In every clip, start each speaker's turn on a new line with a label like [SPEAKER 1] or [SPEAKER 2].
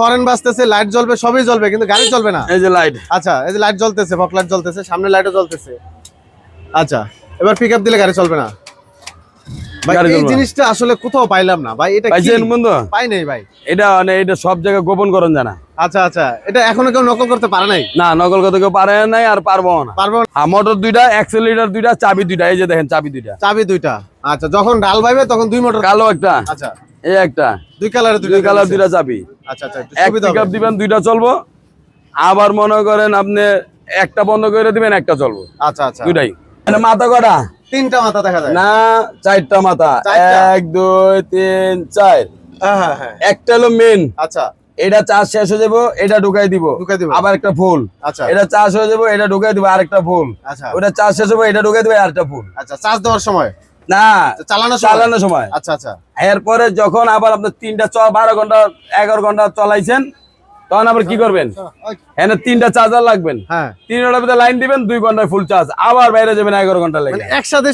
[SPEAKER 1] Horn বাজতেছে light জ্বলবে সবই জ্বলবে কিন্তু গাড়ি চলবে না।
[SPEAKER 2] এই যে লাইট
[SPEAKER 1] আচ্ছা এই যে লাইট জ্বলতেছে ফক লাইট জ্বলতেছে সামনে লাইটও জ্বলতেছে। আচ্ছা এবার পিক দিলে গাড়ি চলবে না। ভাই এই জিনিসটা আসলে কোথাও পাইলাম না। ভাই এটা
[SPEAKER 2] পাইছেন বন্ধু।
[SPEAKER 1] পাই নাই ভাই।
[SPEAKER 2] এটা মানে এটা সব জায়গায় গোপন করন জানা।
[SPEAKER 1] আচ্ছা আচ্ছা এটা এখনও কেউ নকল করতে পারে নাই?
[SPEAKER 2] না নকল করতে কেউ পারে নাই আর পারব না।
[SPEAKER 1] পারব না।
[SPEAKER 2] মোটর দুইটা এক্সেলিটার দুইটা চাবি দুইটা এই যে দেখেন চাবি দুইটা।
[SPEAKER 1] চাবি দুইটা। আচ্ছা যখন ডাল বাইবে তখন দুই মোটর
[SPEAKER 2] কালো একটা।
[SPEAKER 1] আচ্ছা।
[SPEAKER 2] এই একটা।
[SPEAKER 1] দুই কালারে
[SPEAKER 2] দুই কালার দুইটা চাবি।
[SPEAKER 1] আচ্ছা আচ্ছা একটু
[SPEAKER 2] এক দিবেন দুইটা চলবো। আবার মনে করেন আপনি একটা বন্ধ করে দিবেন একটা চলবো।
[SPEAKER 1] আচ্ছা আচ্ছা।
[SPEAKER 2] দুইটাই। মানে মাথা কটা
[SPEAKER 1] তিনটা মাথা দেখা যায়।
[SPEAKER 2] না চারটা মাথা। এক দুই তিন চার।
[SPEAKER 1] হ্যাঁ হ্যাঁ হ্যাঁ।
[SPEAKER 2] একটা হলো মেন
[SPEAKER 1] আচ্ছা।
[SPEAKER 2] এটা চার্জ শেষ হয়ে যাব এটা ঢুকাই দিব। আবার একটা ফুল।
[SPEAKER 1] আচ্ছা।
[SPEAKER 2] এটা চার্জ হয়ে যাব এটা ঢুকাই দিব আরেকটা ফুল।
[SPEAKER 1] আচ্ছা।
[SPEAKER 2] ওটা চার্জ শেষ হবে এটা ঢুকাই দিব আরেকটা ফুল।
[SPEAKER 1] আচ্ছা চার্জ দেওয়ার সময়?
[SPEAKER 2] না
[SPEAKER 1] চালানোর সময়?
[SPEAKER 2] চালানোর সময়।
[SPEAKER 1] আচ্ছা আচ্ছা।
[SPEAKER 2] এরপরে যখন আবার আপনার তিনটা বারো ঘণ্টা এগারো ঘণ্টা চলাইছেন তখন আবার কি করবেন? এখানে তিনটা চার্জার লাগবেন।
[SPEAKER 1] হ্যাঁ।
[SPEAKER 2] তিন ঘণ্টার ভিতরে লাইন দিবেন দুই ঘন্টায় ফুল চার্জ আবার বাইরে যাবেন এগারো ঘণ্টা
[SPEAKER 1] মানে
[SPEAKER 2] লেগে
[SPEAKER 1] একসাথে?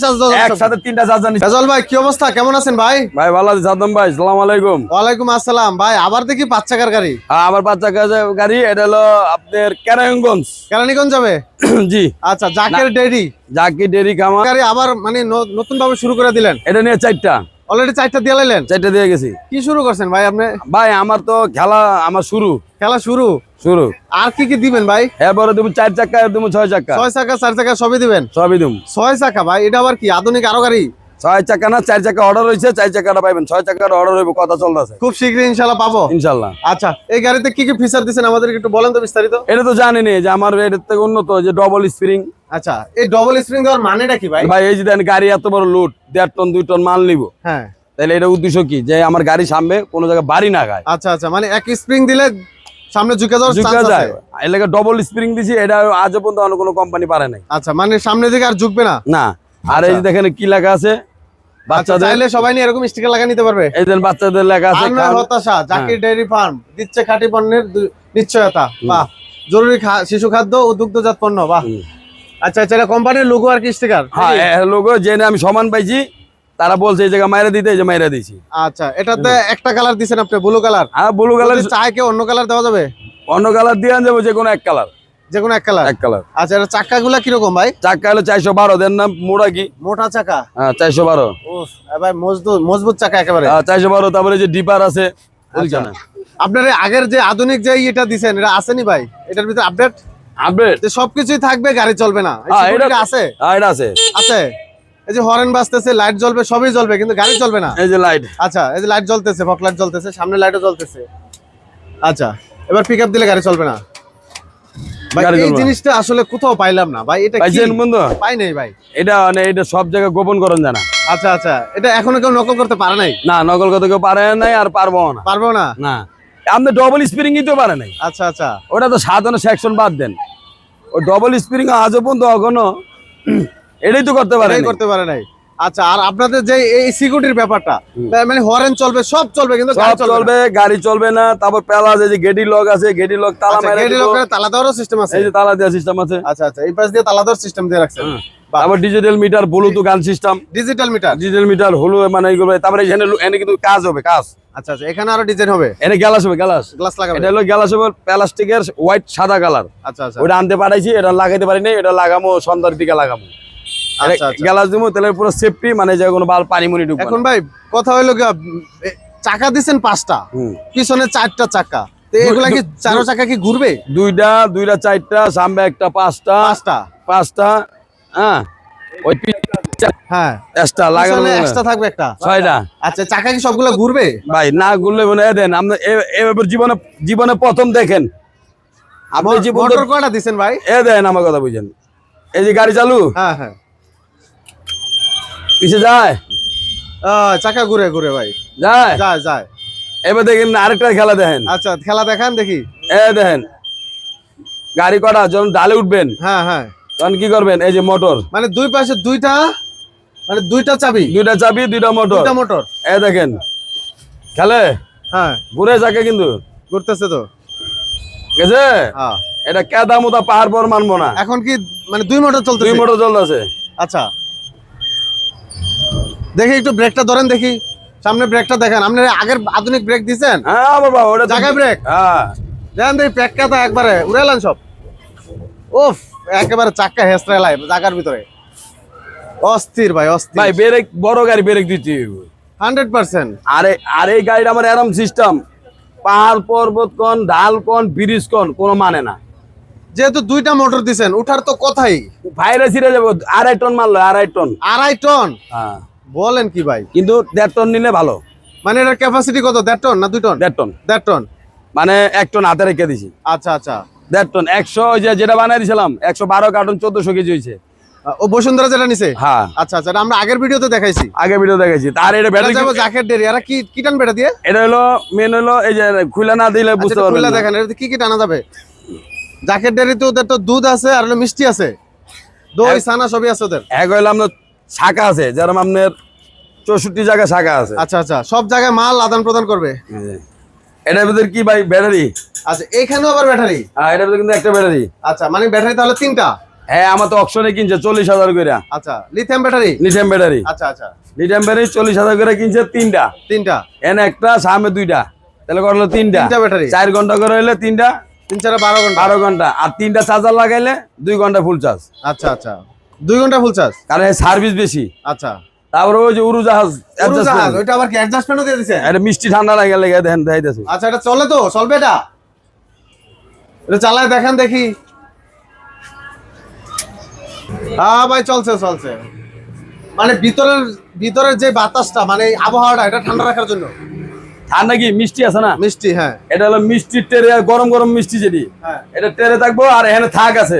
[SPEAKER 2] একসাথে তিনটা চার্জার
[SPEAKER 1] ভাই কি অবস্থা? কেমন আছেন ভাই?
[SPEAKER 2] ভাই ভালো আছি। সাদ্দাম ভাই সালাম আলাইকুম।
[SPEAKER 1] ওয়ালাইকুম আসসালাম। ভাই আবার দেখি পাঁচ চাকার গাড়ি।
[SPEAKER 2] হ্যাঁ, আমার বাচ্চা কাছে গাড়ি এটা হলো আপনার ক্যারায়গঞ্জ
[SPEAKER 1] কেরানীগঞ্জ যাবে?
[SPEAKER 2] জি।
[SPEAKER 1] আচ্ছা জাকের ডেরি।
[SPEAKER 2] জাকির ডেরি খামা
[SPEAKER 1] গাড়ি আবার মানে নতুন ভাবে শুরু করে দিলেন।
[SPEAKER 2] এটা নিয়ে চারটা।
[SPEAKER 1] অলরেডি চারটা দিয়ে লাইলেন?
[SPEAKER 2] চারটা দিয়ে গেছি।
[SPEAKER 1] কি শুরু করছেন ভাই আপনি?
[SPEAKER 2] ভাই আমার তো খেলা আমার শুরু।
[SPEAKER 1] খেলা শুরু?
[SPEAKER 2] শুরু।
[SPEAKER 1] আর কি কি দিবেন ভাই?
[SPEAKER 2] এরপরে তুমি চার চাকা তুমি ছয় চাকা।
[SPEAKER 1] ছয় চাকা চার চাকা সবই দিবেন?
[SPEAKER 2] সবই দিম
[SPEAKER 1] ছয় চাকা ভাই এটা আবার কি? আধুনিক আরও গাড়ি?
[SPEAKER 2] ছয় চাকা না চার চাকা অর্ডার হয়েছে চার চাক্কাটা পাইবেন। ছয় চাক্কার অর্ডার হইব কথা চলতেছে।
[SPEAKER 1] খুব শীঘ্রই ইনশাল্লাহ পাবো?
[SPEAKER 2] ইনশাল্লাহ।
[SPEAKER 1] আচ্ছা এই গাড়িতে কি কি ফিচার দিচ্ছেন আমাদের একটু বলেন তো বিস্তারিত।
[SPEAKER 2] এটা তো জানিনি যে আমার এটার থেকে উন্নত যে ডবল স্প্রিং
[SPEAKER 1] আচ্ছা এই ডবল স্প্রিং দেওয়ার মানেটা কি ভাই?
[SPEAKER 2] ভাই এই যে দেন গাড়ি এত বড় লোড দেড় টন দুই টন মাল নিব।
[SPEAKER 1] হ্যাঁ।
[SPEAKER 2] তাহলে এটা উদ্দেশ্য কি? যে আমার গাড়ি সামনে কোনো জায়গায় বাড়ি না খায়
[SPEAKER 1] আচ্ছা আচ্ছা মানে এক স্প্রিং দিলে সামনে ঝুঁকে যাওয়ার
[SPEAKER 2] ঝুঁকা যায়। লাগে ডবল স্প্রিং দিছি এটা আজও পর্যন্ত অন্য কোনো কোম্পানি পারে নাই।
[SPEAKER 1] আচ্ছা মানে সামনে দিকে আর ঝুঁকবে না?
[SPEAKER 2] না। আর এই যে দেখেন কি লেখা আছে?
[SPEAKER 1] আচ্ছা
[SPEAKER 2] বাচ্চাদের
[SPEAKER 1] চাইলে সবাই নিয়ে এরকম স্টিকার লাগা নিতে পারবে।
[SPEAKER 2] এই বাচ্চাদের লেখা আছে
[SPEAKER 1] হতাশা
[SPEAKER 2] হ্যাঁ।
[SPEAKER 1] জাকির ডেয়ারি ফার্ম দিচ্ছে খাঁটি পণ্যের নিশ্চয়তা। বাহ জরুরি শিশু খাদ্য ও দুগ্ধজাত পণ্য বাহ। আচ্ছা আচ্ছা এটা কোম্পানির লোগো আর কি স্টিকার
[SPEAKER 2] হ্যাঁ লোগো জেনে আমি সমান পাইছি। তারা বলছে এই জায়গা মাইরা দিতে এই যে মাইরা দিছি।
[SPEAKER 1] আচ্ছা এটাতে একটা কালার দিছেন আপনি ব্লু কালার
[SPEAKER 2] আর ব্লু কালার
[SPEAKER 1] চায় কেউ অন্য কালার দেওয়া যাবে?
[SPEAKER 2] অন্য কালার দিয়ে যাব যে কোনো এক কালার
[SPEAKER 1] যে কোনো এক কালার
[SPEAKER 2] এক কালার
[SPEAKER 1] আচ্ছা এটা কীরকম ভাই?
[SPEAKER 2] চাক্কা হলো চারশো বারো দেন না মোড়া কি?
[SPEAKER 1] মোটা চাকা
[SPEAKER 2] হ্যাঁ চারশো বারো।
[SPEAKER 1] ভাই মজবুত মজবুত চাকা একেবারে।
[SPEAKER 2] চারশো বারো তারপরে যে ডিপার আছে
[SPEAKER 1] আচ্ছা। আপনার আগের যে আধুনিক যে এটা দিছেন এটা আসেনি ভাই? এটার ভিতরে আপডেট
[SPEAKER 2] আপডেট
[SPEAKER 1] সবকিছুই থাকবে গাড়ি চলবে না।
[SPEAKER 2] হ্যাঁ, এটা-
[SPEAKER 1] আছে?
[SPEAKER 2] হ্যাঁ এটা আছে।
[SPEAKER 1] আছে? এই যে হরেন বাজতেছে লাইট জ্বলবে সবই জ্বলবে কিন্তু গাড়ি চলবে না।
[SPEAKER 2] এই যে লাইট
[SPEAKER 1] আচ্ছা এই যে লাইট জ্বলতেছে ফক লাইট জ্বলতেছে সামনে লাইটও জ্বলতেছে। আচ্ছা এবার পিক দিলে গাড়ি চলবে না। এই জিনিসটা আসলে কোথাও পাইলাম না। ভাই এটা
[SPEAKER 2] বন্ধু।
[SPEAKER 1] পাই নাই ভাই।
[SPEAKER 2] এটা মানে এটা সব জায়গায় গোপন করন জানা।
[SPEAKER 1] আচ্ছা আচ্ছা। এটা এখনও কেউ নকল করতে পারে নাই?
[SPEAKER 2] না নকল করতে কেউ পারে নাই আর পারব না।
[SPEAKER 1] পারব না?
[SPEAKER 2] না। আপনি ডবল স্প্রিং পারে নাই।
[SPEAKER 1] আচ্ছা আচ্ছা।
[SPEAKER 2] ওটা তো সাধারণ সেকশন বাদ দেন। ওই ডবল স্প্রিং আজও পর্যন্ত এখনও এটাই তো করতে পারে
[SPEAKER 1] করতে পারে নাই। আচ্ছা আর আপনাদের যে এই সিকিউরিটির ব্যাপারটা মানে হরেন চলবে সব চলবে কিন্তু গাড়ি
[SPEAKER 2] সব
[SPEAKER 1] চলবে
[SPEAKER 2] গাড়ি চলবে না তারপর প্যালাস এই যে গেডি লক আছে গেডি লক তালা
[SPEAKER 1] আচ্ছা
[SPEAKER 2] মেরে দিব।
[SPEAKER 1] লোকের তালা দেওয়ারও সিস্টেম আছে।
[SPEAKER 2] এই যে তালা দেওয়ার সিস্টেম আছে।
[SPEAKER 1] আচ্ছা আচ্ছা এই পাশ দিয়ে তালা দেওয়ার সিস্টেম দিয়ে রাখছেন। বাহ।
[SPEAKER 2] তারপর ডিজিটাল মিটার ব্লুটুথ গান system
[SPEAKER 1] digital meter
[SPEAKER 2] digital meter হলো মানে এইগুলো তারপরে এখানে এনে কিন্তু কাজ হবে কাজ।
[SPEAKER 1] আচ্ছা আচ্ছা এখানে আরও ডিজাইন হবে?
[SPEAKER 2] এনে গ্যালাস হবে গ্যালাস
[SPEAKER 1] গ্লাস লাগাবে।
[SPEAKER 2] এটা হলো গ্যালাস হবে প্লাস্টিকের হোয়াইট সাদা কালার
[SPEAKER 1] আচ্ছা আচ্ছা।
[SPEAKER 2] ওটা আনতে পাঠাইছি এটা লাগাইতে পারি নাই এটা লাগামো সন্ধ্যার দিকে লাগামো।
[SPEAKER 1] আচ্ছা, আচ্ছা।
[SPEAKER 2] গ্যালাস দিব তাহলে পুরো সেফটি মানে যে কোনো বাল পানি মুনি ঢুকবে
[SPEAKER 1] এখন ভাই কথা হইল চাকা দিছেন পাঁচটা। পিছনে চারটা চাকা। এগুলা কি চারো চাকা কি ঘুরবে?
[SPEAKER 2] দুইটা দুইটা চারটা সামনে একটা পাঁচটা।
[SPEAKER 1] পাঁচটা?
[SPEAKER 2] পাঁচটা হ্যাঁ। ওই
[SPEAKER 1] হ্যাঁ।
[SPEAKER 2] এক্সট্রা লাগানো।
[SPEAKER 1] এক্সট্রা থাকবে একটা।
[SPEAKER 2] ছয়টা।
[SPEAKER 1] আচ্ছা চাকা কি সবগুলো ঘুরবে?
[SPEAKER 2] ভাই না মনে দেন আপনি এবার জীবনে জীবনে প্রথম দেখেন। আপনি জীবন
[SPEAKER 1] মোটর কয়টা দিছেন ভাই?
[SPEAKER 2] এ দেন আমার কথা বুঝেন। এই যে গাড়ি চালু?
[SPEAKER 1] হ্যাঁ হ্যাঁ।
[SPEAKER 2] পিছে যায়?
[SPEAKER 1] চাকা ঘুরে ঘুরে ভাই।
[SPEAKER 2] যায়?
[SPEAKER 1] যায় যায়।
[SPEAKER 2] এবার দেখেন আরেকটা খেলা দেখেন।
[SPEAKER 1] আচ্ছা খেলা দেখান দেখি।
[SPEAKER 2] এ দেখেন গাড়ি কটা যখন ডালে উঠবেন
[SPEAKER 1] হ্যাঁ হ্যাঁ।
[SPEAKER 2] তখন কি করবেন? এই যে মোটর।
[SPEAKER 1] মানে দুই পাশে দুইটা মানে দুইটা চাবি।
[SPEAKER 2] দুইটা চাবি দুইটা মোটর।
[SPEAKER 1] দুইটা মোটর।
[SPEAKER 2] এ দেখেন খেলে?
[SPEAKER 1] হ্যাঁ।
[SPEAKER 2] ঘুরে যাকে কিন্তু।
[SPEAKER 1] ঘুরতেছে তো।
[SPEAKER 2] আছে
[SPEAKER 1] হ্যাঁ।
[SPEAKER 2] এটা কেদা মোদা পাহাড় পর মানবো না।
[SPEAKER 1] এখন কি মানে দুই মোটর
[SPEAKER 2] দুই
[SPEAKER 1] চলতেছে
[SPEAKER 2] মোটর চলতেছে।
[SPEAKER 1] আচ্ছা। দেখি একটু ব্রেকটা ধরেন দেখি। সামনে ব্রেকটা দেখেন। আপনি আগের আধুনিক ব্রেক দিছেন?
[SPEAKER 2] হ্যাঁ বাবা ওটা
[SPEAKER 1] জায়গায় ব্রেক?
[SPEAKER 2] হ্যাঁ।
[SPEAKER 1] দেখেন তো এই প্যাকটা একবারে উড়ালেন সব। ওফ একেবারে চাক্কা হেসরা লাই জায়গার ভিতরে। অস্থির ভাই
[SPEAKER 2] ভাই
[SPEAKER 1] অস্থির
[SPEAKER 2] ব্রেক বড় গাড়ি ব্রেক দিতে
[SPEAKER 1] হান্ড্রেড পার্সেন্ট।
[SPEAKER 2] আরে আর এই গাড়িটা আমার এরম সিস্টেম পাহাড় পর্বত কোন ঢাল কোন ব্রিজ কোন কোনো মানে না।
[SPEAKER 1] যেহেতু দুইটা মোটর দিছেন উঠার তো কথাই।
[SPEAKER 2] ভাইরে ছিঁড়ে যাব আড়াই টন মারলো আড়াই টন
[SPEAKER 1] আড়াই টন
[SPEAKER 2] হ্যাঁ।
[SPEAKER 1] বলেন কি ভাই?
[SPEAKER 2] কিন্তু দেড় টন নিলে ভালো।
[SPEAKER 1] মানে এটার ক্যাপাসিটি কত? দেড় টন না দুই টন?
[SPEAKER 2] দেড় টন।
[SPEAKER 1] দেড় টন?
[SPEAKER 2] মানে এক টন হাতে রেখে দিছি।
[SPEAKER 1] আচ্ছা আচ্ছা।
[SPEAKER 2] দেড় টন। একশো ওই যে যেটা বানাই দিয়েছিলাম একশো বারো কার্টন চোদ্দশো কেজি হয়েছে।
[SPEAKER 1] ও বসুন্ধরা যেটা নিছে?
[SPEAKER 2] হ্যাঁ।
[SPEAKER 1] আচ্ছা আচ্ছা আমরা আগের ভিডিওতে দেখাইছি।
[SPEAKER 2] আগে ভিডিও দেখেছি তার এটা ব্যাটারি
[SPEAKER 1] যাব জাকের ডেরি আর কি কি টান বেটা দিয়ে?
[SPEAKER 2] এটা হলো মেন হলো এই যে খুলে না দিলে
[SPEAKER 1] আচ্ছা,
[SPEAKER 2] বুঝতে
[SPEAKER 1] এটা
[SPEAKER 2] পারবেন
[SPEAKER 1] খুলে। দেখেন এটা কি কি টানা যাবে? জাকের ডেরিতে ওদের তো দুধ আছে আর হলো মিষ্টি আছে। দই ছানা সবই আছে ওদের।
[SPEAKER 2] এক হইল আপনার শাখা আছে যেরকম আপনার চৌষট্টি জায়গায় শাখা আছে।
[SPEAKER 1] আচ্ছা আচ্ছা সব জায়গায় মাল আদান প্রদান করবে?
[SPEAKER 2] এটার ভিতরে কি ভাই ব্যাটারি?
[SPEAKER 1] আচ্ছা এইখানেও আবার ব্যাটারি?
[SPEAKER 2] হ্যাঁ এটার ভিতরে কিন্তু একটা ব্যাটারি।
[SPEAKER 1] আচ্ছা মানে ব্যাটারি তাহলে তিনটা?
[SPEAKER 2] হ্যাঁ আমার তো অপশনে কিনছে চল্লিশ হাজার করে।
[SPEAKER 1] আচ্ছা লিথিয়াম ব্যাটারি
[SPEAKER 2] লিথিয়াম ব্যাটারি
[SPEAKER 1] আচ্ছা আচ্ছা।
[SPEAKER 2] লিথিয়াম ব্যাটারি চল্লিশ হাজার করে কিনছে তিনটা।
[SPEAKER 1] তিনটা?
[SPEAKER 2] এনে একটা সামনে দুইটা। তাহলে করল তিনটা।
[SPEAKER 1] তিনটা ব্যাটারি
[SPEAKER 2] চার ঘণ্টা করে হইলে তিনটা।
[SPEAKER 1] তিন চারে বারো ঘণ্টা?
[SPEAKER 2] বারো ঘণ্টা। আর তিনটা চার্জার লাগাইলে দুই ঘণ্টা ফুল চার্জ
[SPEAKER 1] আচ্ছা আচ্ছা। দুই ঘণ্টা ফুল চার্জ
[SPEAKER 2] কারণ সার্ভিস বেশি।
[SPEAKER 1] আচ্ছা।
[SPEAKER 2] তারপরে ওই যে উড়োজাহাজ
[SPEAKER 1] উড়োজাহাজ, ওইটা আবার কি অ্যাডজাস্টমেন্টও দিয়ে দিছে?
[SPEAKER 2] এটা মিষ্টি ঠান্ডা লাগে লেগে দেখেন দেখাইতেছে
[SPEAKER 1] আচ্ছা এটা চলে তো চলবে এটা? এটা চালায় দেখেন দেখি। হ্যাঁ ভাই চলছে চলছে। মানে ভিতরের ভিতরের যে বাতাসটা মানে আবহাওয়াটা এটা ঠান্ডা রাখার জন্য।
[SPEAKER 2] ঠান্ডা কি? মিষ্টি আছে না?
[SPEAKER 1] মিষ্টি হ্যাঁ।
[SPEAKER 2] এটা হলো মিষ্টির টেরে গরম গরম মিষ্টি যেটি।
[SPEAKER 1] হ্যাঁ।
[SPEAKER 2] এটা টেরে থাকব আর এখানে থাক আছে।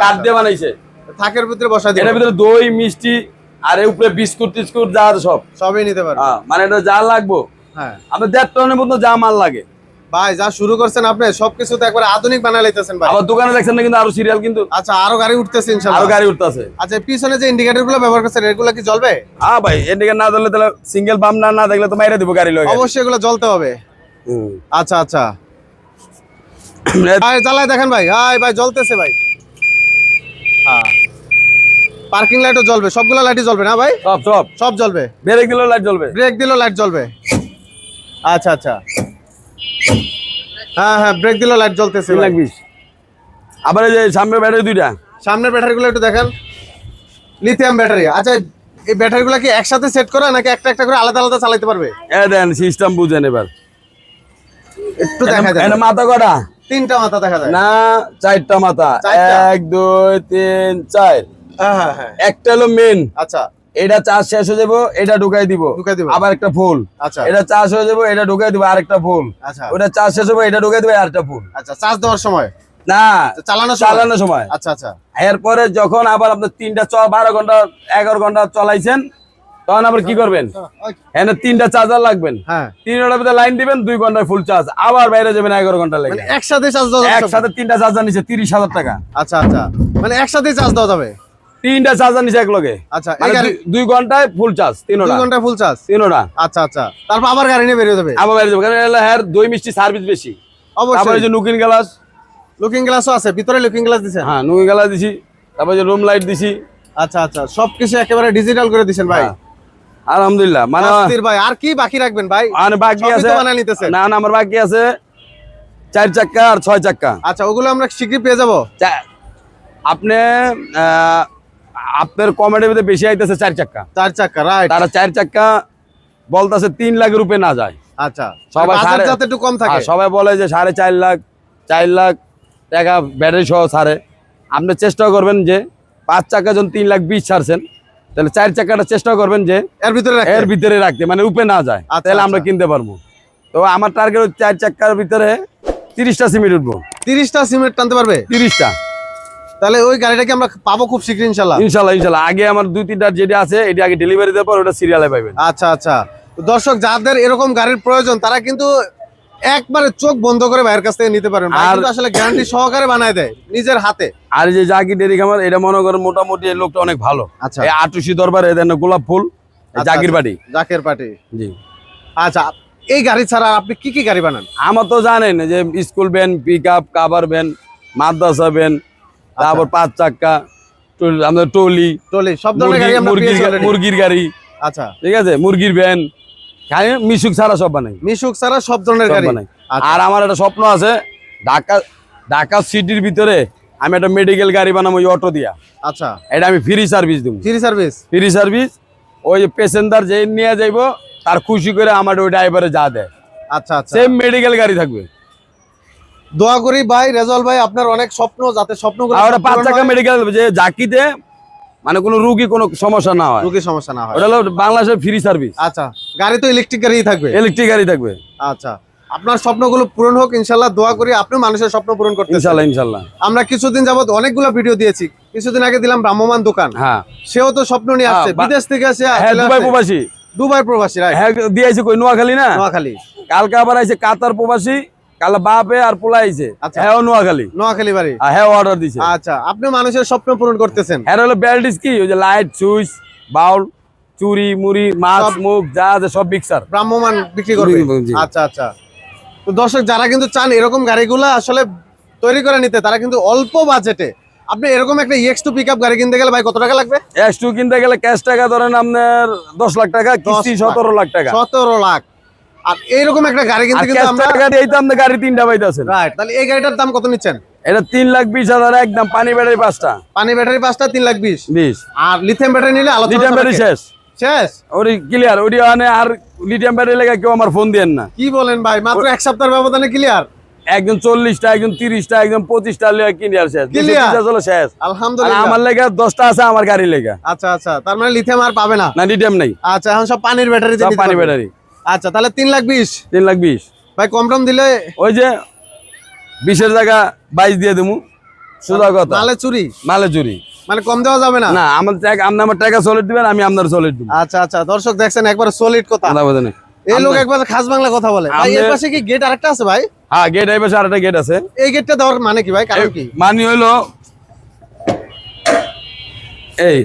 [SPEAKER 2] কাঠ দিয়ে বানাইছে।
[SPEAKER 1] থাকের ভিতরে বসাই দিই
[SPEAKER 2] এটার ভিতরে দই মিষ্টি আর এর উপরে বিস্কুট টিস্কুট যা আছে সব।
[SPEAKER 1] সবই নিতে পারবে
[SPEAKER 2] হ্যাঁ, মানে এটা যা লাগবো।
[SPEAKER 1] হ্যাঁ।
[SPEAKER 2] আপনার দেড় টনের মতো যা মাল লাগে।
[SPEAKER 1] ভাই যা শুরু করছেন আপনি সবকিছু তো একবার আধুনিক বানাই লাইতেছেন ভাই।
[SPEAKER 2] আবার দোকানে দেখছেন না কিন্তু আরও সিরিয়াল কিন্তু?
[SPEAKER 1] আচ্ছা আরও গাড়ি উঠতেছে ইনশাআল্লাহ আরও
[SPEAKER 2] গাড়ি উঠতেছে।
[SPEAKER 1] আচ্ছা পিছনে যে ইন্ডিকেটরগুলো ব্যবহার করছেন এগুলো কি জ্বলবে?
[SPEAKER 2] হ্যাঁ ভাই এদিকে না ধরলে তাহলে সিঙ্গেল পাম্প না না দেখলে তো মাইরে দিব গাড়ি লগে
[SPEAKER 1] অবশ্যই এগুলো জ্বলতে হবে। আচ্ছা আচ্ছা। ভাই জ্বালায় দেখেন ভাই। হাই ভাই জ্বলতেছে ভাই। হ্যাঁ। পার্কিং লাইটও জ্বলবে। সবগুলো লাইটই জ্বলবে না ভাই?
[SPEAKER 2] সব সব।
[SPEAKER 1] সব জ্বলবে?
[SPEAKER 2] ব্রেক দিলেও লাইট জ্বলবে।
[SPEAKER 1] ব্রেক দিলেও লাইট জ্বলবে। আচ্ছা আচ্ছা। হ্যাঁ হ্যাঁ ব্রেক দিলেও লাইট জ্বলতেছে
[SPEAKER 2] লাখ বিশ। আবার এই যে সামনে ব্যাটারি দুইটা।
[SPEAKER 1] সামনের ব্যাটারিগুলো একটু দেখেন। লিথিয়াম ব্যাটারি আচ্ছা এই ব্যাটারিগুলো কি একসাথে সেট করা নাকি একটা একটা করে আলাদা আলাদা চালাতে পারবে?
[SPEAKER 2] এ দেন সিস্টেম বুঝেন এবার।
[SPEAKER 1] একটু দেখা যায়।
[SPEAKER 2] এটা মাথা কটা?
[SPEAKER 1] তিনটা মাথা দেখা যায়।
[SPEAKER 2] না চারটা মাথা। এক দুই তিন চার।
[SPEAKER 1] হ্যাঁ হ্যাঁ হ্যাঁ
[SPEAKER 2] একটা হলো মেন
[SPEAKER 1] আচ্ছা।
[SPEAKER 2] এটা চার্জ শেষ হয়ে যাব এটা
[SPEAKER 1] ঢুকাই দিব।
[SPEAKER 2] আবার একটা ফুল।
[SPEAKER 1] আচ্ছা।
[SPEAKER 2] এটা চার্জ হয়ে যাব এটা ঢুকাই দিব আরেকটা ফুল।
[SPEAKER 1] আচ্ছা।
[SPEAKER 2] ওটা চার্জ শেষ হবে এটা ঢুকাই দিব আরেকটা ফুল।
[SPEAKER 1] আচ্ছা চার্জ দেওয়ার সময়?
[SPEAKER 2] না
[SPEAKER 1] চালানোর সময়?
[SPEAKER 2] চালানোর সময়।
[SPEAKER 1] আচ্ছা আচ্ছা।
[SPEAKER 2] এরপরে যখন আবার আপনার তিনটা চ বারো ঘণ্টা এগারো ঘণ্টা চলাইছেন তখন আবার কি করবেন? এখানে তিনটা চার্জার লাগবেন।
[SPEAKER 1] হ্যাঁ।
[SPEAKER 2] তিন ঘণ্টার ভিতরে লাইন দিবেন দুই ঘন্টায় ফুল চার্জ আবার বাইরে যাবেন এগারো ঘণ্টা লাগে।
[SPEAKER 1] মানে একসাথে চার্জ?
[SPEAKER 2] একসাথে তিনটা চার্জার নিচে তিরিশ হাজার টাকা।
[SPEAKER 1] আচ্ছা আচ্ছা। মানে একসাথে চার্জ দেওয়া যাবে?
[SPEAKER 2] তিনটা চার্জার নিচে এক লগে
[SPEAKER 1] আচ্ছা এই
[SPEAKER 2] মানে দুই- ঘন্টায় ফুল চার্জ
[SPEAKER 1] দুই
[SPEAKER 2] তিনোটা
[SPEAKER 1] ঘণ্টা ফুল চার্জ
[SPEAKER 2] তিনোটা।
[SPEAKER 1] আচ্ছা আচ্ছা। তারপর আবার গাড়ি নিয়ে বেরিয়ে যাবে?
[SPEAKER 2] আবার বাইরে যাব কারণ এগুলো দই মিষ্টি সার্ভিস বেশি।
[SPEAKER 1] অবশ্যই।
[SPEAKER 2] যে নুকিন গ্লাস
[SPEAKER 1] লুকিং গ্লাসও আছে ভিতরে লুকিং গ্লাস দিছেন?
[SPEAKER 2] হ্যাঁ নুকিন গ্লাস দিছি। তারপরে যে রুম লাইট দিছি।
[SPEAKER 1] আচ্ছা আচ্ছা। সবকিছু একেবারে ডিজিটাল করে দিছেন ভাই।
[SPEAKER 2] হ্যাঁ। আলহামদুলিল্লাহ মানে
[SPEAKER 1] ভাই। আর কি বাকি রাখবেন ভাই?
[SPEAKER 2] আর বাকি আছে। না না আমার বাকি আছে চার চাক্কা আর ছয় চাক্কা।
[SPEAKER 1] আচ্ছা ওগুলো আমরা শীঘ্রই পেয়ে যাব।
[SPEAKER 2] আপনি আহ, আপনার কমেডির ভিতরে বেশি আইতেছে চার চাক্কা।
[SPEAKER 1] চার চাকা রাইট
[SPEAKER 2] তারা চার চাক্কা বলতেছে তিন লাখের উপরে না যায়।
[SPEAKER 1] আচ্ছা
[SPEAKER 2] সবাই
[SPEAKER 1] যাতে একটু কম থাকে।
[SPEAKER 2] সবাই বলে যে সাড়ে চার লাখ চার লাখ টাকা ব্যাটারি সহ ছাড়ে। আপনি চেষ্টা করবেন যে পাঁচ চাকা যখন তিন লাখ বিশ ছাড়ছেন তাহলে চার চাকাটা চেষ্টা করবেন যে
[SPEAKER 1] এর ভিতরে
[SPEAKER 2] এর ভিতরে রাখতে মানে উপরে না যায়।
[SPEAKER 1] আচ্ছা,
[SPEAKER 2] তাহলে আমরা
[SPEAKER 1] আচ্ছা।
[SPEAKER 2] কিনতে পারব। তো আমার টার্গেট চার চাকার ভিতরে তিরিশটা সিমেন্ট উঠবো।
[SPEAKER 1] তিরিশটা সিমেন্ট টানতে পারবে?
[SPEAKER 2] তিরিশটা।
[SPEAKER 1] তাহলে ওই গাড়িটাকে আমরা পাবো খুব শীঘ্রই ইনশাল্লাহ
[SPEAKER 2] ইনশাল্লাহ ইনশাল্লাহ আগে আমার দুই তিনটা যেটা আছে এটা আগে ডেলিভারি দেওয়ার পর ওটা সিরিয়ালে পাইবেন।
[SPEAKER 1] আচ্ছা আচ্ছা। দর্শক যাদের এরকম গাড়ির প্রয়োজন তারা কিন্তু একবারে চোখ বন্ধ করে ভাইয়ের কাছ থেকে নিতে পারেন।
[SPEAKER 2] আর-
[SPEAKER 1] আসলে গ্যারান্টি সহকারে বানায় দেয় নিজের হাতে।
[SPEAKER 2] আর এই যে জাকি ডেরি খামার এটা মনে করেন মোটামুটি এই লোকটা অনেক ভালো।
[SPEAKER 1] আচ্ছা।
[SPEAKER 2] এই আটুসি দরবার এদের গোলাপ ফুল
[SPEAKER 1] আচ্ছা,
[SPEAKER 2] জাকির
[SPEAKER 1] আচ্ছা।
[SPEAKER 2] বাড়ি।
[SPEAKER 1] জাকের পার্টি
[SPEAKER 2] জি।
[SPEAKER 1] আচ্ছা এই গাড়ি ছাড়া আপনি কি কি গাড়ি বানান?
[SPEAKER 2] আমার তো জানেন যে school van pick up cover van মাদ্রাসা ভ্যান তারপর পাঁচ চাক্কা টল- আমাদের টলি
[SPEAKER 1] টলি সব ধরনের গাড়ি
[SPEAKER 2] মুরগির গাড়ি।
[SPEAKER 1] আচ্ছা।
[SPEAKER 2] ঠিক আছে? মুরগির ভ্যান। খালি মিশুক ছাড়া সব বানাই।
[SPEAKER 1] মিশুক ছাড়া সব ধরনের গাড়ি।
[SPEAKER 2] বানাই।
[SPEAKER 1] আচ্ছা।
[SPEAKER 2] আর আমার একটা স্বপ্ন আছে ঢাকা ঢাকা সিটির ভিতরে আমি একটা মেডিকেল গাড়ি বানাবো ওই অটো দিয়া।
[SPEAKER 1] আচ্ছা।
[SPEAKER 2] এটা আমি ফ্রি সার্ভিস দেবো।
[SPEAKER 1] ফ্রি সার্ভিস
[SPEAKER 2] ফ্রি সার্ভিস ওই যে পেসেঞ্জার যে নিয়ে যাইব তার খুশি করে আমার ওই ড্রাইভারে যা দেয়।
[SPEAKER 1] আচ্ছা আচ্ছা।
[SPEAKER 2] সেম মেডিকেল গাড়ি থাকবে।
[SPEAKER 1] দোয়া করি ভাই রেজল ভাই আপনার অনেক স্বপ্ন যাতে স্বপ্নগুলো
[SPEAKER 2] আর পাঁচ টাকা মেডিকেল যে জাকিতে মানে কোনো রুগী কোনো সমস্যা না হয়।
[SPEAKER 1] সমস্যা না হয়।
[SPEAKER 2] ওটা হলো বাংলাদেশের ফ্রি সার্ভিস
[SPEAKER 1] আচ্ছা গাড়ি তো ইলেকট্রিক থাকবে।
[SPEAKER 2] ইলেকট্রিক গাড়ি থাকবে।
[SPEAKER 1] আচ্ছা আপনার স্বপ্নগুলো পূরণ হোক ইনশাল্লাহ দোয়া করি আপনি মানুষের স্বপ্ন পূরণ করতে
[SPEAKER 2] ইনশাল্লাহ ইনশাল্লাহ।
[SPEAKER 1] আমরা কিছুদিন যাবত অনেকগুলো ভিডিও দিয়েছি। কিছুদিন আগে দিলাম ভ্রাম্যমান দোকান।
[SPEAKER 2] হ্যাঁ।
[SPEAKER 1] সেও তো স্বপ্ন নিয়ে আসছে।
[SPEAKER 2] হ্যাঁ,
[SPEAKER 1] বিদেশ থেকে আসে
[SPEAKER 2] হ্যাঁ দুবাই প্রবাসী।
[SPEAKER 1] দুবাই প্রবাসী
[SPEAKER 2] হ্যাঁ দিয়েছে কই নোয়াখালী না?
[SPEAKER 1] নোয়াখালী।
[SPEAKER 2] কালকে আবার আইছে কাতার প্রবাসী। কাল বাপে আর পোলাইছে।
[SPEAKER 1] আচ্ছা।
[SPEAKER 2] হ্যাঁ নোয়াখালী।
[SPEAKER 1] নোয়াখালী বাড়ি।
[SPEAKER 2] হ্যাঁ অর্ডার দিছে।
[SPEAKER 1] আচ্ছা আপনি মানুষের স্বপ্ন পূরণ করতেছেন।
[SPEAKER 2] হ্যাঁ হলো বেল্টিস কি? ওই যে লাইট সুইচ বাউল চুরি মুড়ি মাছ মুখ যা আছে সব মিক্সার
[SPEAKER 1] ভ্রাম্যমান বিক্রি করবে? আচ্ছা আচ্ছা। তো দর্শক যারা কিন্তু চান এরকম গাড়িগুলো আসলে তৈরি করে নিতে তারা কিন্তু অল্প বাজেটে। আপনি এরকম একটা এক্স টু পিক গাড়ি কিনতে গেলে ভাই কত টাকা লাগবে?
[SPEAKER 2] এস টু কিনতে গেলে ক্যাশ টাকা ধরেন আপনার দশ লাখ টাকা কিস্তি। সতেরো লাখ টাকা।
[SPEAKER 1] সতেরো লাখ। আর এইরকম একটা গাড়ি কিনতে কিন্তু আমরা
[SPEAKER 2] দিয়ে তো আপনার গাড়ি তিনটা পাইতেছেন।
[SPEAKER 1] রাইট তাহলে এই গাড়িটার দাম কত নিচ্ছেন?
[SPEAKER 2] এটা তিন লাখ বিশ হাজার একদম পানি ব্যাটারি পাঁচটা।
[SPEAKER 1] পানি ব্যাটারি পাঁচটা তিন লাখ বিশ।
[SPEAKER 2] বিশ।
[SPEAKER 1] আর লিথিয়াম ব্যাটারি নিলে আলাদা
[SPEAKER 2] লিথিয়াম ব্যাটারি শেষ।
[SPEAKER 1] শেষ?
[SPEAKER 2] ওরি ক্লিয়ার ওটি মানে আর লিথিয়াম ব্যাটারি লেগে কেউ আমার ফোন দিয়েন না।
[SPEAKER 1] কি বলেন ভাই? মাত্র এক সপ্তাহের ব্যবধানে ক্লিয়ার
[SPEAKER 2] একজন চল্লিশটা একজন তিরিশটা একজন পঁচিশটা লেগে কিনিয়ার শেষ? হলো শেষ।
[SPEAKER 1] আলহামদুলিল্লাহ।
[SPEAKER 2] আমার লেগে দশটা আছে আমার গাড়ি লেগে।
[SPEAKER 1] আচ্ছা আচ্ছা। তার মানে লিথিয়াম আর পাবে না?
[SPEAKER 2] না লিথিয়াম নেই।
[SPEAKER 1] আচ্ছা এখন সব পানির ব্যাটারি
[SPEAKER 2] পানি ব্যাটারি
[SPEAKER 1] আচ্ছা তাহলে তিন লাখ বিশ।
[SPEAKER 2] তিন লাখ বিশ।
[SPEAKER 1] ভাই কম টম দিলে
[SPEAKER 2] ওই যে বিশের জায়গা বাইশ দিয়ে দেবো সোজা কথা।
[SPEAKER 1] নালে চুরি?
[SPEAKER 2] মালে চুরি।
[SPEAKER 1] মানে কম দেওয়া যাবে না?
[SPEAKER 2] না আমার টাকা আপনি আমার টাকা সলিড দিবেন আমি আপনার সলিড দিব
[SPEAKER 1] আচ্ছা আচ্ছা দর্শক দেখছেন একবার সলিড কথা।
[SPEAKER 2] কথা বোঝেন
[SPEAKER 1] এই লোক একবার খাস বাংলা কথা বলে। ভাই এর পাশে কি গেট আরেকটা আছে ভাই?
[SPEAKER 2] হ্যাঁ গেট এই পাশে আরেকটা গেট আছে।
[SPEAKER 1] এই গেটটা দেওয়ার মানে কি ভাই? কারণ কি?
[SPEAKER 2] মানি হইল এই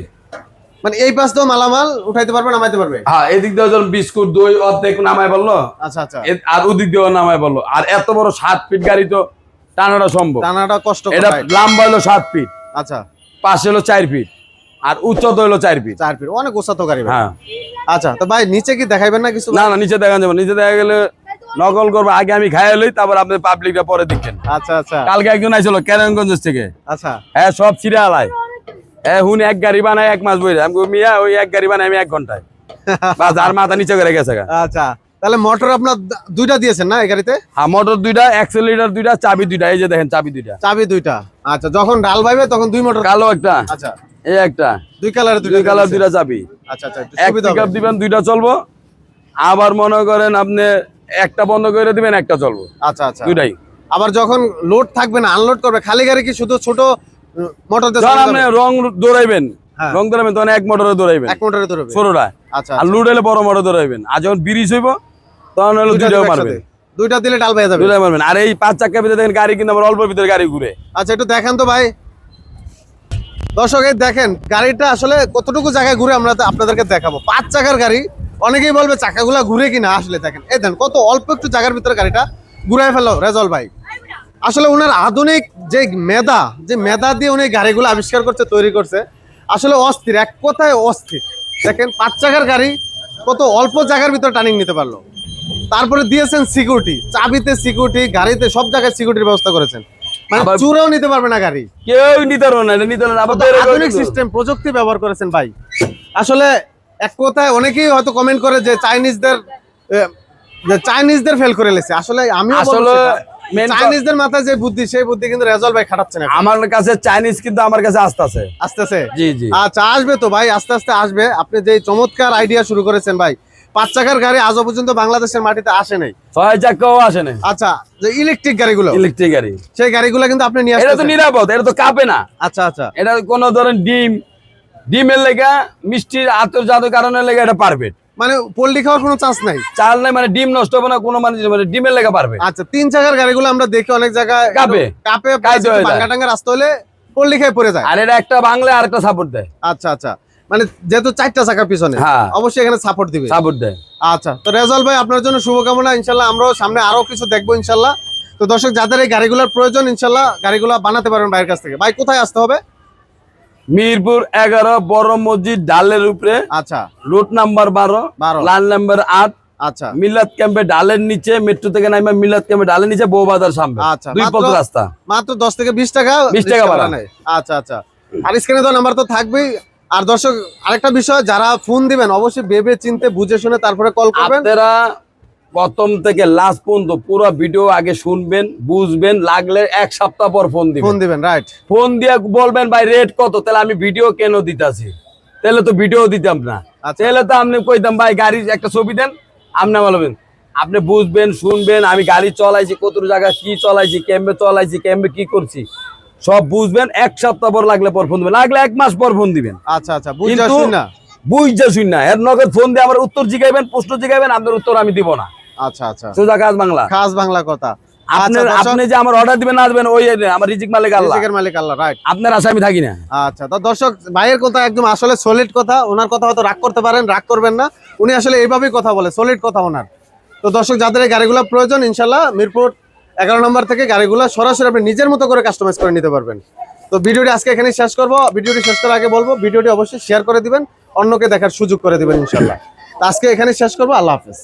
[SPEAKER 1] মানে এই পাশ তো মালামাল উঠাইতে পারবে নামাইতে পারবে?
[SPEAKER 2] হ্যাঁ এদিক দিয়ে যখন বিস্কুট দই অর্ধেক নামায় বলল
[SPEAKER 1] আচ্ছা আচ্ছা।
[SPEAKER 2] আর ওদিক দিয়েও নামায় বলল। আর এত বড় সাত ফিট গাড়ি তো টানাটা সম্ভব।
[SPEAKER 1] টানাটা কষ্ট
[SPEAKER 2] এটা লম্বা হলো সাত ফিট
[SPEAKER 1] আচ্ছা।
[SPEAKER 2] পাশে হলো চার ফিট আর উচ্চতা হলো চার ফিট।
[SPEAKER 1] চার ফিট অনেক গোছাতো গাড়ি
[SPEAKER 2] হ্যাঁ।
[SPEAKER 1] আচ্ছা তো ভাই নিচে কি দেখাইবেন না কিছু?
[SPEAKER 2] না না নিচে দেখা যাবে নিচে দেখা গেলে নকল করব। আগে আমি খাই লই তারপর আপনি পাবলিকটা পরে দেখছেন
[SPEAKER 1] আচ্ছা আচ্ছা।
[SPEAKER 2] কালকে একজন আইছিল কেরানগঞ্জ থেকে।
[SPEAKER 1] আচ্ছা।
[SPEAKER 2] হ্যাঁ সব ছিঁড়ে আলায় হ্যাঁ হুন এক গাড়ি বানায় এক মাস বইরে। আমি মিয়া ওই এক গাড়ি বানাই আমি এক ঘন্টায়। বাস আর মাথা নিচে করে গেছে
[SPEAKER 1] আচ্ছা তাহলে মোটর আপনার দুইটা দিয়েছেন না এই গাড়িতে?
[SPEAKER 2] আর মোটর দুইটা দুইটা চাবি দুইটা এই যে দেখেন চাবি দুইটা।
[SPEAKER 1] চাবি দুইটা। আচ্ছা যখন ডাল ভাইবে তখন দুই মোটর
[SPEAKER 2] কালো একটা।
[SPEAKER 1] আচ্ছা।
[SPEAKER 2] এই একটা।
[SPEAKER 1] দুই কালারের
[SPEAKER 2] দুই কালার দুইটা চাবি।
[SPEAKER 1] আচ্ছা আচ্ছা
[SPEAKER 2] এক দিবেন দুইটা চলবো। আবার মনে করেন আপনি একটা বন্ধ করে দিবেন একটা চলবো।
[SPEAKER 1] আচ্ছা আচ্ছা।
[SPEAKER 2] দুইটাই।
[SPEAKER 1] আবার যখন লোড থাকবে না আনলোড করবে খালি গাড়ি কি শুধু ছোট মোটর
[SPEAKER 2] যখন আপনি রং দৌড়াইবেন।
[SPEAKER 1] হ্যাঁ।
[SPEAKER 2] রং দৌড়াইবেন তখন এক মোটরে দৌড়াইবেন।
[SPEAKER 1] এক মোটরে ধরবে
[SPEAKER 2] ছোটটা
[SPEAKER 1] আচ্ছা
[SPEAKER 2] আর লুড হলে বড় মোটর দৌড়াইবেন। আর যখন ব্রিজ হইব তখন হলো দুইটাও মারবেন।
[SPEAKER 1] দুইটা দিলে ডাল পেয়ে যাবে।
[SPEAKER 2] দুইটাই মারবেন। আর এই পাঁচ চাকা ভিতরে দেখেন গাড়ি কিন্তু আমার অল্প ভিতরে গাড়ি ঘুরে।
[SPEAKER 1] আচ্ছা একটু দেখেন তো ভাই। দর্শক এই দেখেন গাড়িটা আসলে কতটুকু জায়গায় ঘুরে আমরা আপনাদেরকে দেখাবো। পাঁচ চাকার গাড়ি। অনেকেই বলবে চাকাগুলা ঘুরে কিনা? আসলে দেখেন এই দেন কত অল্প একটু জায়গার ভিতরে গাড়িটা ঘুরাই ফেলো। রেজল ভাই। আসলে ওনার আধুনিক যে মেধা যে মেধা দিয়ে উনি গাড়িগুলো আবিষ্কার করছে তৈরি করছে আসলে অস্থির এক কথায় অস্থির। দেখেন পাঁচ চাকার গাড়ি কত অল্প জায়গার ভিতরে টার্নিং নিতে পারল। তারপরে দিয়েছেন সিকিউরিটি চাবিতে সিকিউরিটি গাড়িতে সব জায়গায় সিকিউরিটির ব্যবস্থা করেছেন। মানে চুরেও নিতে পারবে না গাড়ি।
[SPEAKER 2] কেউ নিতে পারব না এটা নিতে পারব না। আবার
[SPEAKER 1] কত
[SPEAKER 2] বের করে
[SPEAKER 1] আধুনিক সিস্টেম প্রযুক্তি ব্যবহার করেছেন ভাই। আসলে এক কথায় অনেকেই হয়তো কমেন্ট করে যে চাইনিজদের এ, যে চাইনিজদের ফেল করে লেছে। আসলে আমি
[SPEAKER 2] আসলে
[SPEAKER 1] চাইনিজদের মাথায় যে বুদ্ধি সেই বুদ্ধি কিন্তু রেজল ভাই খাটাচ্ছেন এখন।
[SPEAKER 2] আমার কাছে চাইনিজ কিন্তু আমার কাছে আসতে আছে
[SPEAKER 1] আসতেছে?
[SPEAKER 2] জি জি।
[SPEAKER 1] আচ্ছা আসবে তো ভাই আস্তে আস্তে আসবে। আপনি যে চমৎকার আইডিয়া শুরু করেছেন ভাই পাঁচ চাকার গাড়ি আজও পর্যন্ত বাংলাদেশের মাটিতে আসে নাই।
[SPEAKER 2] ছয় চাকাও আসে না
[SPEAKER 1] আচ্ছা যে ইলেকট্রিক গাড়িগুলো
[SPEAKER 2] ইলেকট্রিক গাড়ি।
[SPEAKER 1] সেই গাড়িগুলো কিন্তু আপনি নিয়ে
[SPEAKER 2] এটা তো নিরাপদ এটা তো কাঁপে না।
[SPEAKER 1] আচ্ছা আচ্ছা।
[SPEAKER 2] এটা কোনো ধরেন ডিম ডিমের লেগা মিষ্টির আতর জাতের কারণে লেগে এটা পারবে
[SPEAKER 1] মানে পোল্ট্রি খাওয়ার কোনো চান্স নাই।
[SPEAKER 2] চাল নাই মানে ডিম নষ্ট হবে না কোনো মানে মানে ডিমের লেগা পারবে।
[SPEAKER 1] আচ্ছা তিন চাকার গাড়িগুলো আমরা দেখি অনেক জায়গায়
[SPEAKER 2] কাঁপে।
[SPEAKER 1] কাপে ভাঙ্গা টাঙ্গা রাস্তা হলে পল্লি খেয়ে পড়ে যায়।
[SPEAKER 2] আর এটা একটা বাংলা আর একটা সাপোর্ট দেয়।
[SPEAKER 1] আচ্ছা আচ্ছা। মানে যেহেতু চারটা চাকা পিছনে
[SPEAKER 2] হ্যাঁ।
[SPEAKER 1] অবশ্যই এখানে সাপোর্ট দিবে।
[SPEAKER 2] সাপোর্ট দেয়।
[SPEAKER 1] আচ্ছা তো রেজাল ভাই আপনার জন্য শুভকামনা ইনশাল্লাহ আমরাও সামনে আরও কিছু দেখব ইনশাল্লাহ তো দর্শক যাদের এই গাড়িগুলোর প্রয়োজন ইনশাল্লাহ গাড়িগুলো বানাতে পারবেন ভাইয়ের কাছ থেকে। ভাই কোথায় আসতে হবে?
[SPEAKER 2] মিরপুর এগারো বড় মসজিদ ডালের উপরে।
[SPEAKER 1] আচ্ছা।
[SPEAKER 2] রুট নাম্বার বারো
[SPEAKER 1] 12
[SPEAKER 2] লাইন নাম্বার আট।
[SPEAKER 1] আচ্ছা।
[SPEAKER 2] মিলাদ ক্যাম্পে ডালের নিচে মেট্রো থেকে নাইমা মিলাদ ক্যাম্পে ডালের নিচে বউবাজার সামনে।
[SPEAKER 1] আচ্ছা,
[SPEAKER 2] দুই পথ রাস্তা।
[SPEAKER 1] মাত্র দশ থেকে বিশ টাকা
[SPEAKER 2] 20 টাকা ভাড়া।
[SPEAKER 1] নেয়। আচ্ছা আচ্ছা। আর স্ক্রিনে তো নাম্বার তো থাকবেই। আর দর্শক আরেকটা বিষয় যারা ফোন দিবেন অবশ্যই ভেবে চিনতে বুঝে শুনে তারপরে কল করবেন।
[SPEAKER 2] আপনারা প্রথম থেকে লাস্ট পর্যন্ত পুরো ভিডিও আগে শুনবেন বুঝবেন লাগলে এক সপ্তাহ পর ফোন দিবেন।
[SPEAKER 1] ফোন
[SPEAKER 2] দিবেন
[SPEAKER 1] রাইট
[SPEAKER 2] ফোন দিয়ে বলবেন ভাই রেট কত? তাহলে আমি ভিডিও কেন দিতাছি? তাহলে তো ভিডিও দিতাম না।
[SPEAKER 1] আচ্ছা।
[SPEAKER 2] তাহলে তো আপনি কইতাম ভাই গাড়ির একটা ছবি দেন আপনি বলবেন আপনি বুঝবেন শুনবেন আমি গাড়ি চলাইছি কত জায়গা কি চলাইছি কেমবে চলাইছি কেমবে কি করছি সব বুঝবেন এক সপ্তাহ পর লাগলে পর ফোন দিবেন লাগলে এক মাস পর ফোন দিবেন।
[SPEAKER 1] আচ্ছা আচ্ছা বুঝতে না।
[SPEAKER 2] বুঝতে শুন না এর নগদ ফোন দিয়ে আমার উত্তর জিগাইবেন প্রশ্ন জিগাইবেন আপনার উত্তর আমি দিব না।
[SPEAKER 1] আচ্ছা আচ্ছা।
[SPEAKER 2] সোজা কাজ বাংলা।
[SPEAKER 1] খাস বাংলা কথা। আচ্ছা
[SPEAKER 2] আপনি যে আমার অর্ডার দিবেন না ওই আমার রিজিক মালিক আল্লাহ।
[SPEAKER 1] রিজিকের মালিক আল্লাহ রাইট
[SPEAKER 2] আপনার আশা আমি থাকি না।
[SPEAKER 1] আচ্ছা তো দর্শক ভাইয়ের কথা একদম আসলে সলিড কথা। ওনার কথা হয়তো রাগ করতে পারেন রাগ করবেন না। উনি আসলে এইভাবেই কথা বলে সলিড কথা ওনার। তো দর্শক যাদের এই গাড়িগুলো প্রয়োজন ইনশাল্লাহ মিরপুর এগারো নম্বর থেকে গাড়িগুলো সরাসরি আপনি নিজের মতো করে কাস্টমাইজ করে নিতে পারবেন। তো ভিডিওটি আজকে এখানে শেষ করব। ভিডিওটি শেষ করার আগে বলব ভিডিওটি অবশ্যই শেয়ার করে দিবেন অন্যকে দেখার সুযোগ করে দিবেন ইনশাল্লাহ তো আজকে এখানে শেষ করব। আল্লাহ হাফেজ।